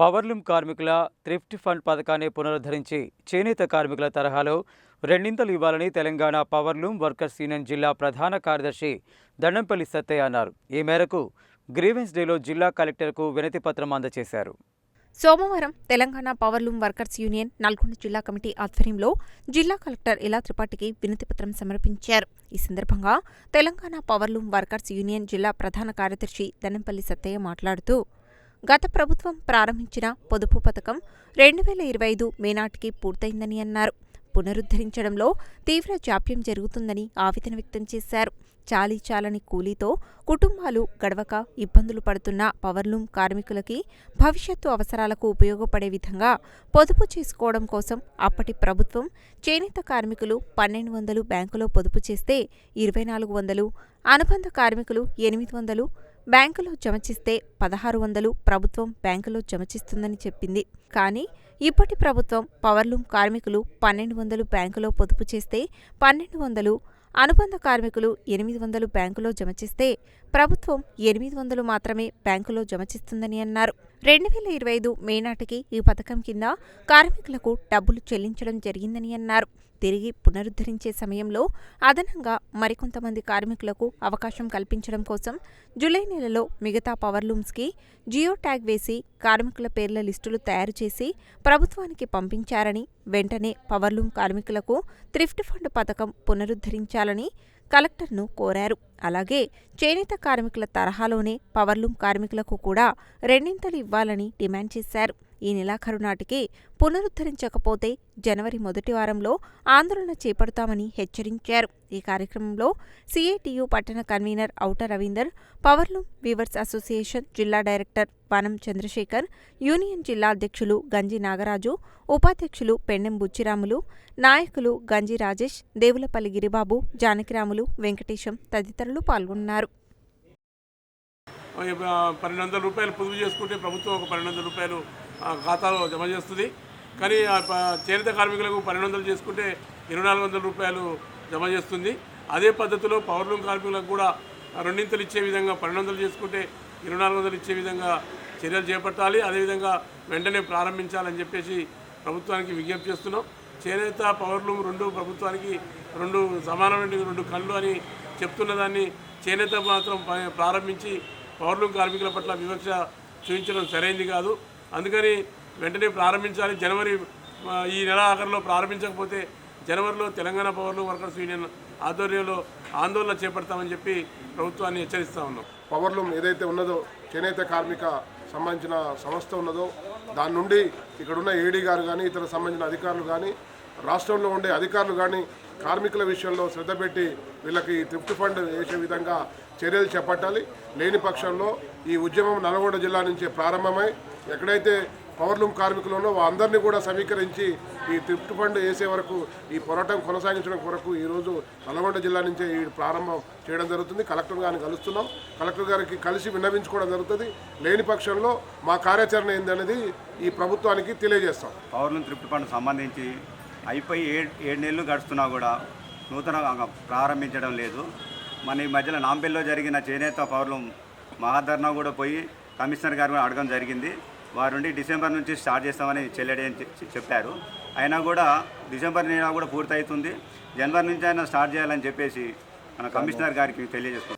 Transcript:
Powerloom కార్మికుల thrift fund పథకాన్ని పునరుద్ధరించి చేనేత కార్మికుల తరహాలో రెండింతలు ఇవ్వాలని తెలంగాణ పవర్లూమ్ వర్కర్స్ యూనియన్ జిల్లా ప్రధాన కార్యదర్శి దండంపల్లి సత్తయ్య అన్నారు. ఈ మేరకు గ్రీవెన్స్ డేలో జిల్లా కలెక్టర్కు వినతి పత్రం అందజేశారు. సోమవారం Telangana powerloom workers union Nalgonda జిల్లా కమిటీ ఆధ్వర్యంలో జిల్లా కలెక్టర్ ఇలా త్రిపాఠికి వినతిపత్రం సమర్పించారు. ఈ సందర్భంగా తెలంగాణ పవర్లూమ్ వర్కర్స్ యూనియన్ జిల్లా ప్రధాన కార్యదర్శి దనంపల్లి సత్తయ్య మాట్లాడుతూ గత ప్రభుత్వం ప్రారంభించిన పొదుపు పథకం రెండు వేల ఇరవై ఐదు మే నాటికి పూర్తయిందని అన్నారు. పునరుద్ధరించడంలో తీవ్ర జాప్యం జరుగుతుందని ఆవేదన వ్యక్తం చేశారు. చాలీ చాలని కూలీతో కుటుంబాలు గడవక ఇబ్బందులు పడుతున్న పవర్లూమ్ కార్మికులకి భవిష్యత్తు అవసరాలకు ఉపయోగపడే విధంగా పొదుపు చేసుకోవడం కోసం అప్పటి ప్రభుత్వం చేనేత కార్మికులు పన్నెండు వందలు బ్యాంకులో పొదుపు చేస్తే ఇరవై నాలుగు వందలు అనుబంధ కార్మికులు ఎనిమిది వందలు బ్యాంకులో జమ చేస్తే పదహారు వందలు ప్రభుత్వం బ్యాంకులో జమ చేస్తుందని చెప్పింది. కానీ ఇప్పటి ప్రభుత్వం పవర్లూమ్ కార్మికులు పన్నెండు వందలు బ్యాంకులో పొదుపు చేస్తే పన్నెండు వందలు అనుబంధ కార్మికులు ఎనిమిది వందలు బ్యాంకులో జమ చేస్తే ప్రభుత్వం ఎనిమిది వందలు మాత్రమే బ్యాంకులో జమ చేస్తుందని అన్నారు. రెండు వేల ఇరవై ఐదు మే నాటికి ఈ పథకం కింద కార్మికులకు డబ్బులు చెల్లించడం జరిగిందని అన్నారు. తిరిగి పునరుద్ధరించే సమయంలో అదనంగా మరికొంతమంది కార్మికులకు అవకాశం కల్పించడం కోసం జూలై నెలలో మిగతా పవర్లూమ్స్కి జియో ట్యాగ్ వేసి కార్మికుల పేర్ల లిస్టులు తయారు చేసి ప్రభుత్వానికి పంపించారని వెంటనే పవర్లూమ్ కార్మికులకు థ్రిఫ్ట్ ఫండ్ పథకం పునరుద్ధరించాలని కలెక్టర్ను కోరారు. అలాగే చేనేత కార్మికుల తరహాలోనే పవర్లూమ్ కార్మికులకు కూడా రెండింతలు ఇవ్వాలని డిమాండ్ చేశారు. ఈ నెలాఖరు నాటికి పునరుద్ధరించకపోతే జనవరి మొదటి వారంలో ఆందోళన చేపడతామని హెచ్చరించారు. ఈ కార్యక్రమంలో సిఐటియు పట్టణ convener Auta Ravinder powerloom weavers association జిల్లా డైరెక్టర్ వనం చంద్రశేఖర్ యూనియన్ జిల్లా అధ్యక్షులు గంజి నాగరాజు ఉపాధ్యక్షులు పెండెం బుచ్చిరాములు నాయకులు గంజి రాజేష్ దేవులపల్లి గిరిబాబు జానకిరాములు వెంకటేశం తదితరులు పాల్గొన్నారు. పన్నెండు వందల రూపాయలు పొదుపు చేసుకుంటే ప్రభుత్వం ఒక పన్నెండు వందల రూపాయలు ఖాతాలో జమ చేస్తుంది. కానీ ఆ ప- చేనేత కార్మికులకు పన్నెండు వందలు చేసుకుంటే ఇరవై నాలుగు వందల రూపాయలు జమ చేస్తుంది. అదే పద్ధతిలో పవర్లూమ్ కార్మికులకు కూడా రెండింతలు ఇచ్చే విధంగా పన్నెండు వందలు చేసుకుంటే ఇరవై నాలుగు వందలు ఇచ్చే విధంగా చర్యలు చేపట్టాలి. అదేవిధంగా వెంటనే ప్రారంభించాలని చెప్పేసి ప్రభుత్వానికి విజ్ఞప్తి చేస్తున్నాం. చేనేత పవర్లూమ్ రెండు ప్రభుత్వానికి రెండు సమానమైన రెండు కళ్ళు అని చెప్తున్న దాన్ని చేనేత మాత్రం ప్రారంభించి పవర్లూమ్ కార్మికుల పట్ల వివక్ష చూపించడం సరైంది కాదు. అందుకని వెంటనే ప్రారంభించాలి. జనవరి ఈ నెల ఆఖరిలో ప్రారంభించకపోతే జనవరిలో తెలంగాణ పవర్లు వర్కర్స్ యూనియన్ ఆధ్వర్యంలో ఆందోళన చేపడతామని చెప్పి ప్రభుత్వాన్ని హెచ్చరిస్తా ఉన్నాం. పవర్లు ఏదైతే ఉన్నదో చేనేత కార్మిక సంబంధించిన సంస్థ ఉన్నదో దాని నుండి ఇక్కడున్న ఏడీ గారు కానీ ఇతర సంబంధించిన అధికారులు కానీ రాష్ట్రంలో ఉండే అధికారులు కానీ కార్మికుల విషయంలో శ్రద్ధ పెట్టి వీళ్ళకి తృప్తి ఫండ్ వేసే విధంగా చర్యలు చేపట్టాలి. లేని పక్షంలో ఈ ఉద్యమం నల్గొండ జిల్లా నుంచే ప్రారంభమై ఎక్కడైతే పవర్లూమ్ కార్మికులు ఉన్నో అందరినీ కూడా సమీకరించి ఈ థ్రిఫ్ట్ ఫండ్ వేసే వరకు ఈ పోరాటం కొనసాగించడం కొరకు ఈరోజు నల్గొండ జిల్లా నుంచే ఈ ప్రారంభం చేయడం జరుగుతుంది. కలెక్టర్ గారిని కలుస్తున్నాం. కలెక్టర్ గారికి కలిసి విన్నవించుకోవడం జరుగుతుంది. లేని పక్షంలో మా కార్యాచరణ ఏందనేది ఈ ప్రభుత్వానికి తెలియజేస్తాం. పవర్లూమ్ త్రిప్ట్ ఫండ్ సంబంధించి అయిపోయి ఏడు ఏడు నెలలు గడుస్తున్నా కూడా నూతనంగా ప్రారంభించడం లేదు. మన ఈ మధ్యలో నాంపల్లిలో జరిగిన చేనేత పవర్లూమ్ మహాధర్నా కూడా పోయి కమిషనర్ గారు కూడా అడగడం జరిగింది. వారుండి డిసెంబర్ నుంచి స్టార్ట్ చేస్తామని చెల్లెడి అని చెప్పారు. అయినా కూడా డిసెంబర్ నెల కూడా పూర్తవుతుంది జనవరి నుంచి అయినా స్టార్ట్ చేయాలని చెప్పేసి మన కమిషనర్ గారికి తెలియజేస్తున్నాం